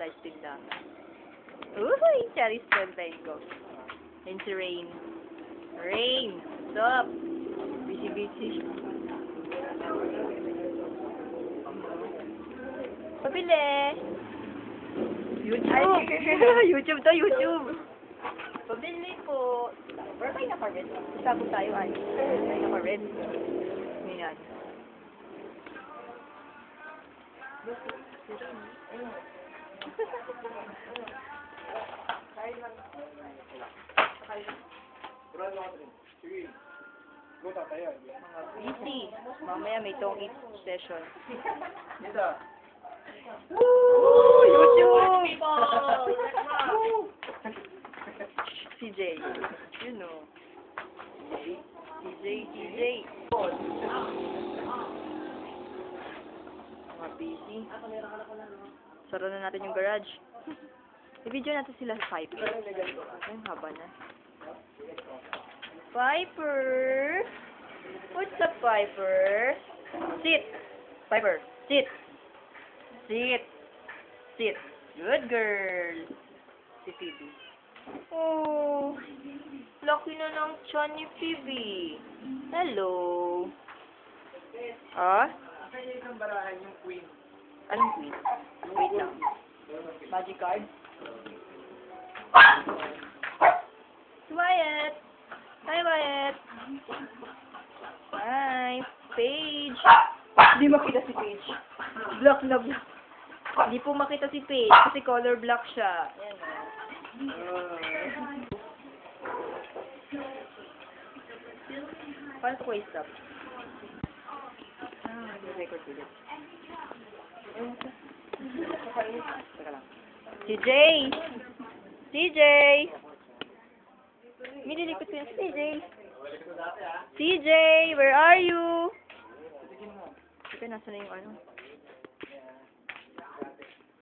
tayo sa tindahan. Uy, Charis Pagbengo. And si Rain. Rain, up? Busy, busy. Pabili! YouTube! YouTube to, YouTube! Pabili po! Pero kayo naka-red. Isago tayo ay. Kayo naka-red. Ngayon. Mga busy. Mamaya may tong eat session. Woo! YouTube! CJ. You know. CJ, CJ. Mga busy. Sara na natin yung garage. I-video natin sila sa Piper. Ang haba na. Piper! What's up, Piper? Sit! Piper, sit! Sit! Sit! Good girl! Si Phoebe. Oh, laki na ng tiyan ni Phoebe. Hello. Ah? Anong queen? Wait lang. Magic card? Wyatt! Hi, Wyatt! Hi! Paige! Hindi makita si Paige. Block na block. Hindi po makita si Paige kasi color block siya. Ayan o. Paano ito ko i-stop? Ah, record ulit. CJ! CJ! Mililikot ko yung CJ. CJ, where are you? Teka, nasa na yung ano?